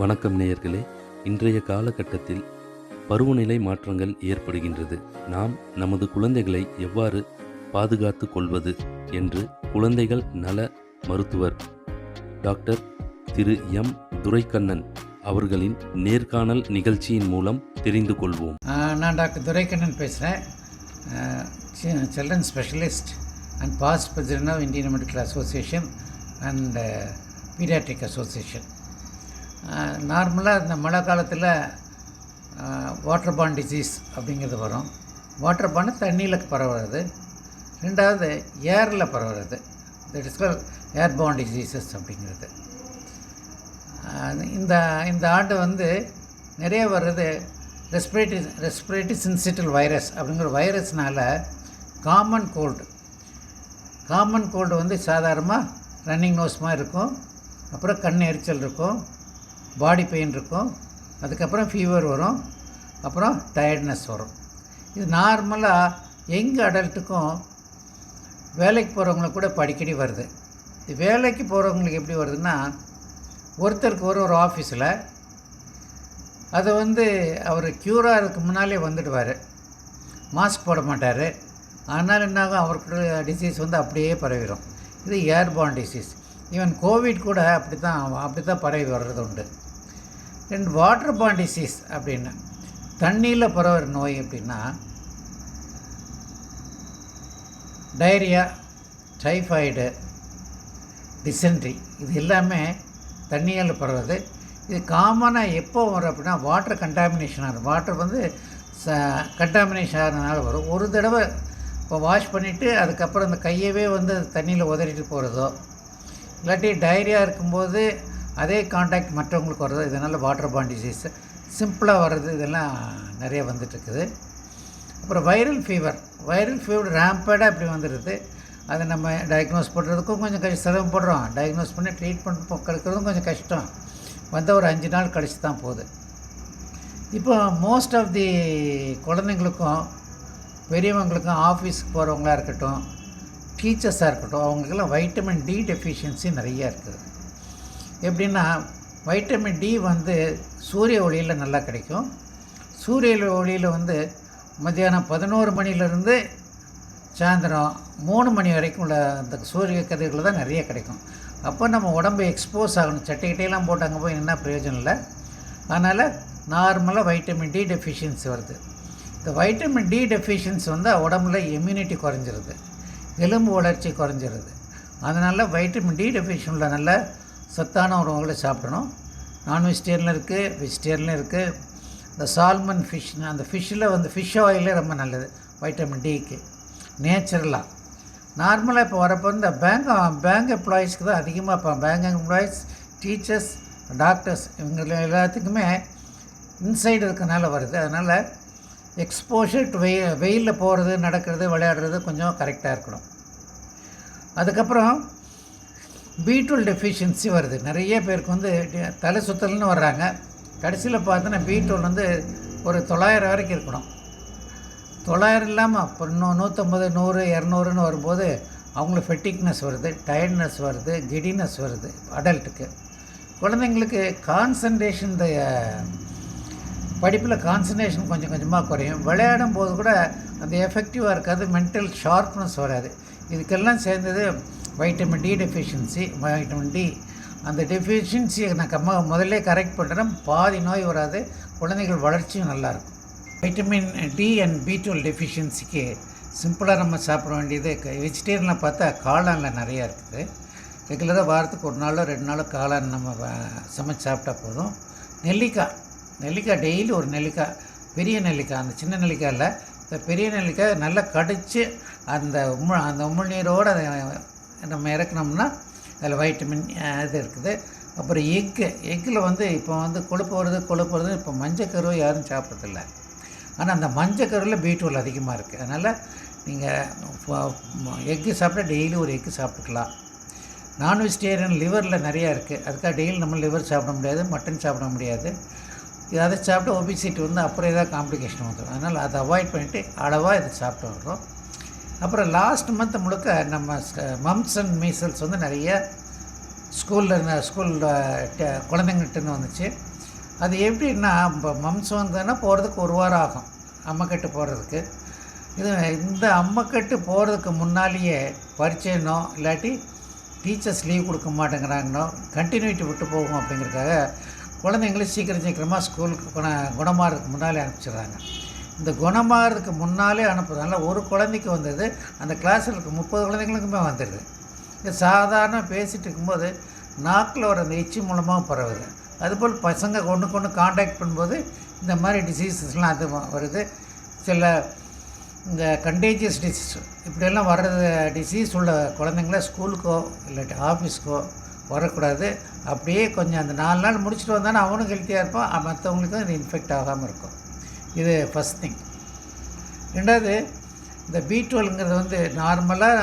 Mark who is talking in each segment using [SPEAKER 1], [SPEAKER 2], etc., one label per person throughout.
[SPEAKER 1] வணக்கம் நேயர்களே. இன்றைய காலகட்டத்தில் பருவநிலை மாற்றங்கள் ஏற்படுகின்றது. நாம் நமது குழந்தைகளை எவ்வாறு பாதுகாத்து கொள்வது என்று குழந்தைகள் நல மருத்துவர் டாக்டர் திரு எம். துரைக்கண்ணன் அவர்களின் நேர்காணல் நிகழ்ச்சியின் மூலம் தெரிந்து கொள்வோம்.
[SPEAKER 2] நான் டாக்டர் துரைக்கண்ணன் பேசுகிறேன் children specialist and past president of Indian medical association and paediatric association. நார்மலாக இந்த மழை காலத்தில் வாட்டர் பான் டிசீஸ் அப்படிங்கிறது வரும். வாட்டர் பான் தண்ணியில் பரவுறது. ரெண்டாவது ஏரில் பரவுறது. That is call airborne diseases அப்படிங்கிறது இந்த இந்த ஆண்டு வந்து நிறைய வர்றது ரெஸ்பிரேட்டரி ரெஸ்பிரேட்டரி சின்சிட்டல் வைரஸ் அப்படிங்கிற வைரஸ்னால் காமன் கோல்டு காமன் கோல்டு வந்து சாதாரணமாக ரன்னிங் நோஸ் மாதிரி இருக்கும். அப்புறம் கண் எரிச்சல் இருக்கும். பாடி பெயின் இருக்கும் அதுக்கப்புறம் ஃபீவர் வரும் அப்புறம் டயர்ட்னஸ் வரும். இது நார்மலாக எங் அடல்ட்டுக்கும் வேலைக்கு போகிறவங்களுக்கு கூட படிக்கடி வருது. இது வேலைக்கு போகிறவங்களுக்கு எப்படி வருதுன்னா ஒருத்தருக்கு ஒரு ஒரு ஆஃபீஸில் அதை வந்து அவர் க்யூராக அதுக்கு முன்னாலே வந்துடுவார். மாஸ்க் போட மாட்டார். அதனால் என்னாகும் அவருக்கு டிசீஸ் வந்து அப்படியே பரவிடும் இது ஏர்பான் டிசீஸ் ஈவன் கோவிட் கூட அப்படி தான் அப்படி தான் பரவி வர்றது உண்டு ரெண்டு வாட்டர் பாண்டிசீஸ் அப்படின்னு. தண்ணியில் பரவுற நோய் அப்படின்னா டைரியா டைஃபாய்டு டிசென்ட்ரி இது எல்லாமே தண்ணியால் பரவுது இது காமனாக எப்போ வரும் அப்படின்னா வாட்டர் கண்டாமினேஷன் ஆகும் வாட்டர் வந்து ச கண்டாமினேஷன் ஆகிறதுனால வரும். ஒரு தடவை இப்போ வாஷ் பண்ணிவிட்டு அதுக்கப்புறம் அந்த கையவே வந்து தண்ணியில் உதறிட்டு போகிறதோ இல்லாட்டி டைரியா இருக்கும்போது அதே காண்டாக்ட் மற்றவங்களுக்கு வர்றது இதனால் வாட்டர் பாண்ட் டிசீஸ் சிம்பிளாக வர்றது இதெல்லாம் நிறைய வந்துட்டுருக்குது. அப்புறம் வைரல் ஃபீவர் வைரல் ஃபீவர் ரேம்பேடாக அப்படி வந்துடுது அதை நம்ம டயக்னோஸ் பண்ணுறதுக்கும் கொஞ்சம் கஷ்டம் சிரமப்படுறோம் டயக்னோஸ் பண்ணி ட்ரீட்மெண்ட் கிடைக்கிறதும் கொஞ்சம் கஷ்டம். வந்த ஒரு அஞ்சு நாள் கழிச்சு தான் போகுது. இப்போ மோஸ்ட் ஆஃப் தி குழந்தைங்களுக்கும் பெரியவங்களுக்கும் ஆஃபீஸுக்கு போகிறவங்களாக இருக்கட்டும் டீச்சர்ஸாக இருக்கட்டும் அவங்களுக்கெல்லாம் வைட்டமின் டி டெஃபிஷியன்சி நிறையா இருக்குது. எப்படின்னா வைட்டமின் டி வந்து சூரிய ஒளியில் நல்லா கிடைக்கும். சூரிய ஒளியில் வந்து மத்தியானம் பதினோரு மணிலேருந்து சாயந்தரம் மூணு மணி வரைக்கும் உள்ள அந்த சூரிய கதிர்கள் தான் நிறைய கிடைக்கும். அப்போ நம்ம உடம்பு எக்ஸ்போஸ் ஆகணும். சட்டைக்கிட்டையெல்லாம் போட்டு அங்கே போய் என்ன பிரயோஜனம் இல்லை. அதனால் நார்மலாக வைட்டமின் டி டெஃபிஷியன்சி வருது. இந்த வைட்டமின் டி டெஃபிஷியன்சி வந்து உடம்புல இம்யூனிட்டி குறைஞ்சிருது. எலும்பு வளர்ச்சி குறைஞ்சிருது. அதனால் வைட்டமின் டி டெஃபிஷியனில் நல்ல சத்தான உணவுகளை சாப்பிடணும். நான் வெஜிடேரியனில் இருக்குது வெஜிடேரியனில் இருக்குது இந்த சால்மன் ஃபிஷ் அந்த ஃபிஷ்ஷில் வந்து ஃபிஷ் ஆயிலே ரொம்ப நல்லது. வைட்டமின் டிக்கு நேச்சுரலாக நார்மலாக இப்போ வரப்போ இந்த பேங்க் பேங்க் எம்ப்ளாயீஸ்க்கு தான் அதிகமாக இப்போ பேங்க் எம்ப்ளாயீஸ் டீச்சர்ஸ் டாக்டர்ஸ் இவங்க எல்லாத்துக்குமே இன்சைடு இருக்கனால வருது. அதனால் எக்ஸ்போஷர் டு வெயில் வெயிலில் போகிறது நடக்கிறது விளையாடுறது கொஞ்சம் கரெக்டாக இருக்கணும். அதுக்கப்புறம் பீட்ரூல் டெஃபிஷியன்சி வருது. நிறைய பேருக்கு வந்து தலை சுத்தல்னு வர்றாங்க. கடைசியில் பார்த்தோன்னா பீட்ரூல் வந்து ஒரு தொள்ளாயிரம் வரைக்கும் இருக்கணும். தொள்ளாயிரம் இல்லாமல் இப்போ இன்னும் நூற்றம்பது நூறு இரநூறுன்னு வரும்போது அவங்களுக்கு ஃபெட்டிக்னஸ் வருது டயர்ட்னஸ் வருது கிடினஸ் வருது அடல்ட்டுக்கு குழந்தைங்களுக்கு கான்சன்ட்ரேஷன் இந்த படிப்பில் கான்சன்ட்ரேஷன் கொஞ்சம் கொஞ்சமாக குறையும். விளையாடும் போது கூட அந்த எஃபெக்டிவாக இருக்காது மென்டல் ஷார்ப்னஸ் வராது. இதுக்கெல்லாம் சேர்ந்தது vitamin D deficiency vitamin D அந்த டெஃபிஷியன்சியை நான் கம்ம முதல்ல கரெக்ட் பண்ணுறேன் பாதி நோய் வராது குழந்தைகள் வளர்ச்சியும் நல்லாயிருக்கும் vitamin D and B twelve டெஃபிஷியன்சிக்கு சிம்பிளாக நம்ம சாப்பிட வேண்டியது வெஜிடேரியனில் பார்த்தா காளானில் நிறையா இருக்குது. ரெகுலராக வாரத்துக்கு ஒரு நாளோ ரெண்டு நாளோ காளான் நம்ம வ- சமைச்சு சாப்பிட்டா போதும். நெல்லிக்காய் நெல்லிக்காய் டெய்லி ஒரு நெல்லிக்காய் பெரிய நெல்லிக்காய் அந்த சின்ன நெல்லிக்காயில் இந்த பெரிய நெல்லிக்காய் நல்லா கடித்து அந்த உம் அந்த உமிழ்நீரோடு அதை நம்ம இறக்குனோம்னா அதில் வைட்டமின் இது இருக்குது. அப்புறம் எக்கு. எக்கில் வந்து இப்போ வந்து கொழுப்பு வருது கொழுப்பு வருது இப்போ மஞ்சக்கருவை யாரும் சாப்பிட்றதில்ல. ஆனால் அந்த மஞ்சக்கருவில் பீட்ரூல் அதிகமாக இருக்குது அதனால் நீங்கள் எக்கு சாப்பிட்டா டெய்லி ஒரு எக்கு சாப்பிட்டுக்கலாம். நான் வெஜிடேரியன் லிவரில் நிறையா இருக்குது அதுக்காக டெய்லி நம்ம லிவர் சாப்பிட முடியாது மட்டன் சாப்பிட முடியாது. அதை சாப்பிட்டு ஒபிசிட்டி வந்து அப்புறம் ஏதாவது காம்ப்ளிகேஷன் வந்துடும் அதனால் அதை அவாய்ட் பண்ணிவிட்டு அளவாக இதை சாப்பிட்டு வர்றோம். அப்புறம் லாஸ்ட் மந்த் முழுக்க நம்ம மம்ஸ் அண்ட் மீசல்ஸ் வந்து நிறைய ஸ்கூலில் இருந்த ஸ்கூலில் குழந்தைங்கிட்டேருந்து வந்துச்சு. அது எப்படின்னா இப்போ மம்ஸ் வந்ததுன்னா போகிறதுக்கு ஒரு வாரம் ஆகும் அம்மக்கட்டு போகிறதுக்கு இது இந்த அம்மக்கட்டு போகிறதுக்கு முன்னாலேயே பரிச்சயனோ இல்லாட்டி டீச்சர்ஸ் லீவ் கொடுக்க மாட்டேங்கிறாங்கன்னோ கண்டினியூட்டி விட்டு போகும் அப்படிங்கிறதுக்காக குழந்தைங்களும் சீக்கிரம் சீக்கிரமாக ஸ்கூலுக்கு குண குணமாகறதுக்கு முன்னாலே அனுப்பிச்சிடுறாங்க. இந்த குணமாகறதுக்கு முன்னாலே அனுப்புறதுனால ஒரு குழந்தைக்கு வந்தது அந்த கிளாஸில் இருக்க முப்பது குழந்தைங்களுக்குமே வந்துடுது இது சாதாரண பேசிகிட்டு இருக்கும்போது நாக்கில் வர அந்த எச்சி மூலமாக பரவுது. அதுபோல் பசங்க கொண்டு கொண்டு காண்டாக்ட் பண்ணும்போது இந்த மாதிரி டிசீசஸ்லாம் அது வருது. சில இந்த கண்டேஜியஸ் டிசீஸ் இப்படியெல்லாம் வர்றது டிசீஸ் உள்ள குழந்தைங்கள ஸ்கூலுக்கோ இல்லாட்டி ஆஃபீஸ்க்கோ வரக்கூடாது. அப்படியே கொஞ்சம் அந்த நாலு நாள் முடிச்சுட்டு வந்தானே அவனும் ஹெல்த்தியாக இருப்பான். மற்றவங்களுக்கும் இது இன்ஃபெக்ட் ஆகாமல் இருக்கும். இது ஃபஸ்ட் திங் ரெண்டாவது இந்த பி டுவெல்ங்கிறது வந்து நார்மலாக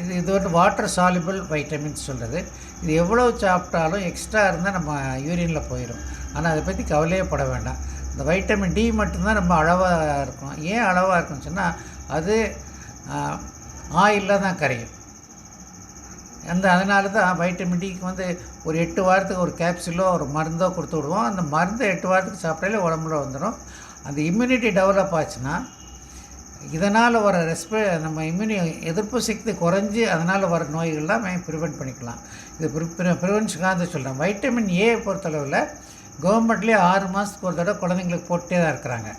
[SPEAKER 2] இது இது வந்து வாட்டர் சாலிபிள் வைட்டமின்ஸ் சொல்கிறது இது எவ்வளோ சாப்பிட்டாலும் எக்ஸ்ட்ரா இருந்தால் நம்ம யூரியனில் போயிடும் ஆனால் அதை பற்றி கவலையே பட வேண்டாம். இந்த வைட்டமின் டி மட்டும்தான் ரொம்ப அளவாக இருக்கும். ஏன் அளவாக இருக்குன்னு சொன்னால் அது ஆயிலில் தான் கரையும். அந்த அதனால தான் வைட்டமின் டிக்கு வந்து ஒரு எட்டு வாரத்துக்கு ஒரு கேப்சூலோ ஒரு மருந்தோ கொடுத்து விடுவோம். அந்த மருந்து எட்டு வாரத்துக்கு சாப்பிட்டாலே உடம்புல வந்துடும் அந்த இம்யூனிட்டி டெவலப் ஆச்சுன்னா இதனால் வர ரெஸ்பி நம்ம இம்யூனி எதிர்ப்பு சக்தி குறைஞ்சி அதனால் வர நோய்கள்லாம் ப்ரிவெண்ட் பண்ணிக்கலாம். இது ப்ரிவென்ஷனுக்காக தான் சொல்கிறேன் வைட்டமின் ஏ பொறுத்தளவில் கவர்மெண்ட்லேயே ஆறு மாதத்துக்கு ஒரு தடவை குழந்தைங்களுக்கு போட்டே தான் இருக்கிறாங்க.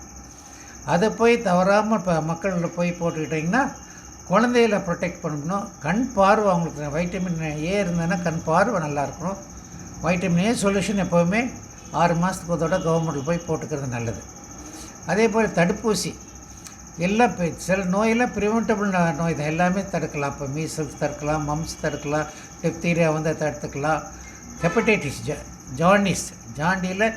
[SPEAKER 2] அதை போய் தவறாமல் இப்போ மக்களில் போய் போட்டுக்கிட்டிங்கன்னா குழந்தைகளை ப்ரொடெக்ட் பண்ணணும். கண் பார்வை அவங்களுக்கு வைட்டமின் ஏ இருந்ததுன்னா கண் பார்வை நல்லா இருக்கணும். வைட்டமின் ஏ சொல்யூஷன் எப்போவுமே ஆறு மாதத்துக்கு ஒரு தடவை கவர்மெண்ட்டில் போய் போட்டுக்கிறது நல்லது. அதே போல் தடுப்பூசி எல்லாம் சில நோயெல்லாம் ப்ரிவெண்டபிள் நோய் தான். எல்லாமே தடுக்கலாம். இப்போ மீசல்ஸ் தடுக்கலாம் மம்ஸ் தடுக்கலாம் டெப்தீரியா வந்து தடுத்துக்கலாம். ஹெப்படைட்டிஸ் ஜா jaundice ஜாண்டியில்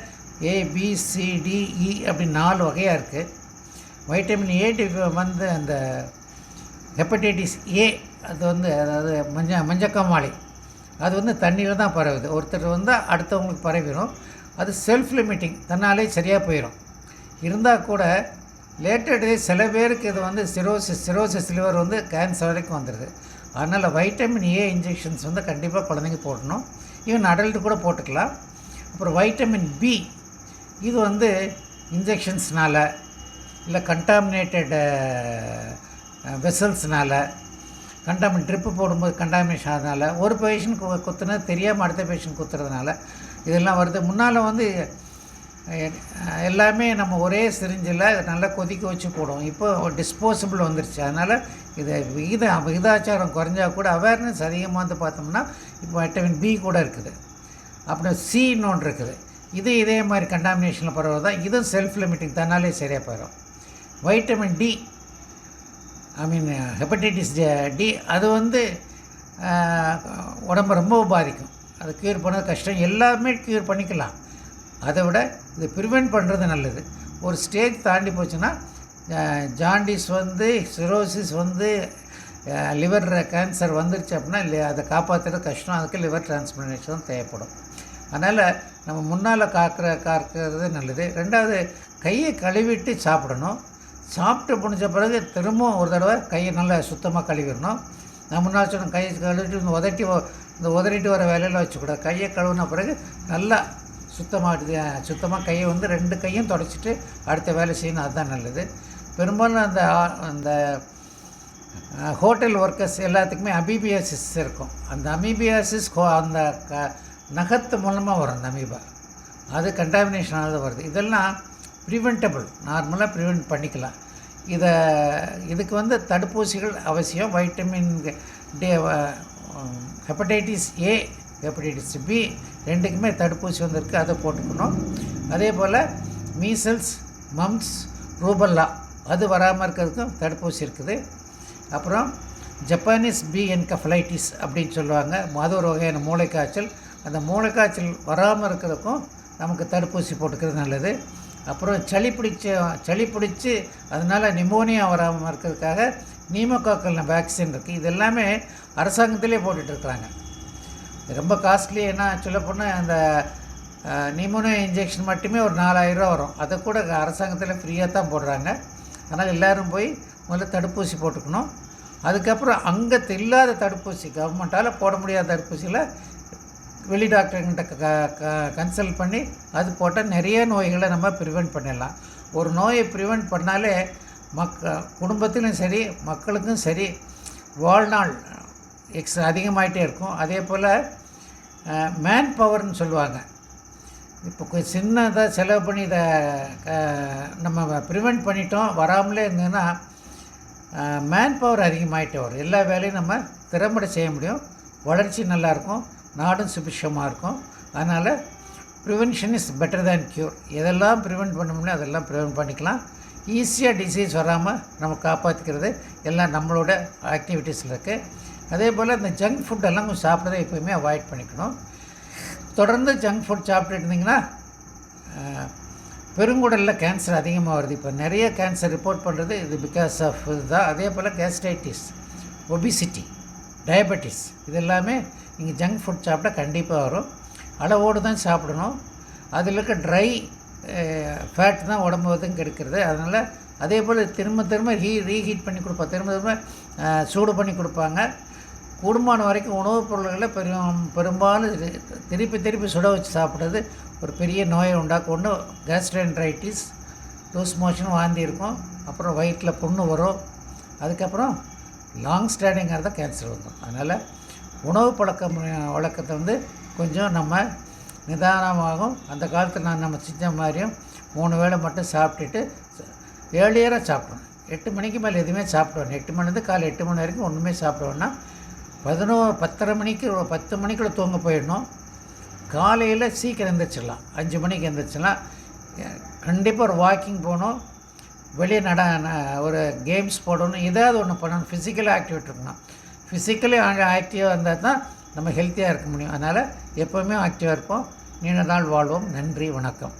[SPEAKER 2] A B C D E அப்படி நாலு வகையாக இருக்குது வைட்டமின் ஏ வந்து அந்த ஹெப்படைட்டிஸ் ஏ அது வந்து அதாவது மஞ்ச மஞ்சக்காமாலை. அது வந்து தண்ணியில் தான் பரவுது. ஒருத்தர் வந்து அடுத்தவங்களுக்கு பரவிடும் அது செல்ஃப் லிமிட்டிங் தன்னாலே சரியாக போயிடும் இருந்தால் கூட லேட்டர் டே சில பேருக்கு இது வந்து சிரோசிஸ் சிரோசிஸ் லிவர் வந்து கேன்சர் வரைக்கும் வந்துடுது அதனால் வைட்டமின் ஏ இன்ஜெக்ஷன்ஸ் வந்து கண்டிப்பாக குழந்தைங்க போடணும். ஈவன் அடல்ட்டு கூட போட்டுக்கலாம். அப்புறம் வைட்டமின் பி இது வந்து இன்ஜெக்ஷன்ஸ்னால் இல்லை கண்டாமினேட்டட் வெசல்ஸ்னால் கண்டாமின் ட்ரிப்பு போடும்போது கண்டாமினேஷன் அதனால் ஒரு பேஷண்ட் குத்துனது தெரியாமல் அடுத்த பேஷண்ட் குத்துறதுனால இதெல்லாம் வருது. முன்னால் வந்து எல்லாமே நம்ம ஒரே சிரிஞ்சில் நல்லா கொதிக்க வச்சு போடுவோம். இப்போ டிஸ்போசபிள் வந்துருச்சு. அதனால் இதை விகித விகிதாச்சாரம் குறைஞ்சா கூட அவேர்னஸ் அதிகமாக வந்து பார்த்தோம்னா இப்போ வைட்டமின் பி கூட இருக்குது. அப்புறம் சின்னு ஒன்று இருக்குது. இது இதே மாதிரி கண்டாமினேஷனில் பரவுறதா இதுவும் செல்ஃப் லிமிட்டிங் தன்னாலே சரியாக போயிடும் vitamin D I mean hepatitis D அது வந்து ஆஹ், உடம்பை ரொம்ப பாதிக்கும். அது க்யூர் பண்ணது கஷ்டம். எல்லாமே க்யூர் பண்ணிக்கலாம். அதை விட இது ப்ரிவெண்ட் பண்ணுறது நல்லது. ஒரு ஸ்டேஜ் தாண்டி போச்சுன்னா ஜாண்டிஸ் வந்து சிரோசிஸ் வந்து லிவர் கேன்சர் வந்துருச்சு அப்படின்னா இல்லை அதை காப்பாற்றுறது கஷ்டம். அதுக்கு லிவர் டிரான்ஸ்பிளேஷன் தேவைப்படும். அதனால் நம்ம முன்னால் காக்கிற காக்கிறது நல்லது. ரெண்டாவது கையை கழுவிட்டு சாப்பிடணும். சாப்பிட்டு முடிஞ்ச பிறகு திரும்பவும் ஒரு தடவை கையை நல்லா சுத்தமாக கழுவிடணும். நான் முன்னால் சொன்ன கையை கழுவிட்டு இந்த உதட்டி இந்த உதறிட்டு வர வேலையில் வச்சுக்கூடாது. கையை கழுவின பிறகு நல்லா சுத்தமாக சுத்தமாக கையை வந்து ரெண்டு கையும் தொடச்சிட்டு அடுத்த வேலை செய்யணும். அதுதான் நல்லது. பெரும்பாலும் அந்த அந்த ஹோட்டல் ஒர்க்கர்ஸ் எல்லாத்துக்குமே அபிபியாசிஸ் இருக்கும். அந்த அமீபியாசிஸ் அந்த க நகத்து மூலமாக வரும் அந்த அமீபா. அது கண்டாமினேஷன் ஆனது வருது. இதெல்லாம் ப்ரிவென்டபுள் நார்மலாக ப்ரிவென்ட் பண்ணிக்கலாம். இதை இதுக்கு வந்து தடுப்பூசிகள் அவசியம். Vitamin D hepatitis A hepatitis B ரெண்டுக்குமே தடுப்பூசி வந்திருக்கு அதை போட்டுக்கணும். அதே போல் மீசல்ஸ் மம்ஸ் ரூபல்லா அது வராமல் இருக்கிறதுக்கும் தடுப்பூசி இருக்குது. அப்புறம் ஜப்பானீஸ் பி என்கஃபலைட்டிஸ் அப்படின்னு சொல்லுவாங்க. அது ஒரு வகையான மூளைக்காய்ச்சல். அந்த மூளைக்காய்ச்சல் வராமல் இருக்கிறதுக்கும் நமக்கு தடுப்பூசி போட்டுக்கிறது நல்லது. அப்புறம் சளி பிடிச்ச சளி பிடிச்சி அதனால் நிமோனியா வராமல் இருக்கிறதுக்காக நீமோகாக்கல் வேக்சின் இருக்குது இது எல்லாமே அரசாங்கத்திலே போட்டுட்ருக்குறாங்க ரொம்ப காஸ்ட்லி ஏன்னா சொல்ல போனால் அந்த நிமோனியா இன்ஜெக்ஷன் மட்டுமே ஒரு நாலாயிரரூவா வரும். அதை கூட அரசாங்கத்தில் ஃப்ரீயாக தான் போடுறாங்க. அதனால் எல்லோரும் போய் முதல்ல தடுப்பூசி போட்டுக்கணும். அதுக்கப்புறம் அங்கே இல்லாத தடுப்பூசி கவர்மெண்ட்டால் போட முடியாத தடுப்பூசியில் வெளி டாக்டர்கிட்ட க கன்சல்ட் பண்ணி அது போட்டால் நிறைய நோய்களை நம்ம ப்ரிவெண்ட் பண்ணிடலாம். ஒரு நோயை ப்ரிவெண்ட் பண்ணாலே மக்க குடும்பத்திலும் சரி மக்களுக்கும் சரி வாழ்நாள் எக்ஸ் அதிகமாகிட்டே இருக்கும். அதே போல் மேன் பவர்னு சொல்லுவாங்க. இப்போ கொஞ்சம் சின்னதாக செலவு பண்ணி இதை க- நம்ம ப்ரிவெண்ட் பண்ணிட்டோம். வராமலே இருந்ததுன்னா மேன் பவர் அதிகமாகிட்டே வரும். எல்லா வேலையும் நம்ம திறம்பட செய்ய முடியும். வளர்ச்சி நல்லாயிருக்கும் நாடும் சுபிஷமாக இருக்கும். அதனால் prevention is better than cure எதெல்லாம் ப்ரிவெண்ட் பண்ண முடியும் அதெல்லாம் ப்ரிவெண்ட் பண்ணிக்கலாம். ஈஸியாக டிசீஸ் வராமல் நம்ம காப்பாற்றிக்கிறது எல்லாம் நம்மளோட ஆக்டிவிட்டீஸில் இருக்குது அதே போல் இந்த ஜங்க் ஃபுட்டெல்லாம் கொஞ்சம் சாப்பிட்றதை எப்போயுமே அவாய்ட் பண்ணிக்கணும். தொடர்ந்து ஜங்க் ஃபுட் சாப்பிட்டுட்டு இருந்தீங்கன்னா பெருங்குடலில் கேன்சர் அதிகமாக வருது. இப்போ நிறைய கேன்சர் ரிப்போர்ட் பண்ணுறது இது பிகாஸ் ஆஃப் இதுதான். அதே போல் கேஸ்டைட்டிஸ் ஒபிசிட்டி டயபெட்டிஸ் இது எல்லாமே நீங்கள் ஜங்க் ஃபுட் சாப்பிட்டா கண்டிப்பாக வரும். அளவோடு தான் சாப்பிடணும். அதில் இருக்க ட்ரை ஃபேட் தான் உடம்பு வந்து கெடுக்கிறது. அதனால் அதே போல் திரும்ப திரும்ப ஹீ ரீஹீட் பண்ணி கொடுப்பா. திரும்ப திரும்ப சூடு பண்ணி கொடுப்பாங்க. கூடுமான வரைக்கும் உணவுப் பொருள்களை பெரும் பெரும்பாலும் திருப்பி திருப்பி சுட வச்சு சாப்பிட்றது ஒரு பெரிய நோயை உண்டாக்கும். ஒன்று கேஸ்ட்ரென்ட்ரைட்டிஸ் லூஸ் மோஷன் வாந்தி இருக்கும். அப்புறம் வயிற்றில் புண்ணு வரும். அதுக்கப்புறம் லாங் ஸ்டாண்டிங்காக தான் கேன்சர் வந்துடும் அதனால் உணவு பழக்க வழக்கத்தை வந்து கொஞ்சம் நம்ம நிதானமாகும் அந்த காலத்தில் நான் நம்ம செஞ்ச மாதிரியும் மூணு வேளை மட்டும் சாப்பிட்டுட்டு ஏர்லியராக சாப்பிடணும். எட்டு மணிக்கு மேலே எதுவுமே சாப்பிடுவேன் எட்டு மணிலேருந்து காலை எட்டு மணி வரைக்கும் ஒன்றுமே சாப்பிடுவேன்னா பதினோரு பத்தரை மணிக்கு பத்து மணிக்குள்ளே தூங்க போயிடணும். காலையில் சீக்கிரம் எந்திரிச்சிடலாம். அஞ்சு மணிக்கு எந்திரிச்சிடலாம். கண்டிப்பாக ஒரு வாக்கிங் போகணும். வெளியே நட ந- ஒரு கேம்ஸ் போடணும். ஏதாவது ஒன்று பண்ணணும். ஃபிசிக்கலி ஆக்டிவேட் இருக்கணும். ஃபிசிக்கலி ஆக்டிவாக இருந்தால் தான் நம்ம ஹெல்த்தியாக இருக்க முடியும். அதனால் எப்போவுமே ஆக்டிவாக இருப்போம். நீண்ட நாள் வாழ்வோம். நன்றி வணக்கம்.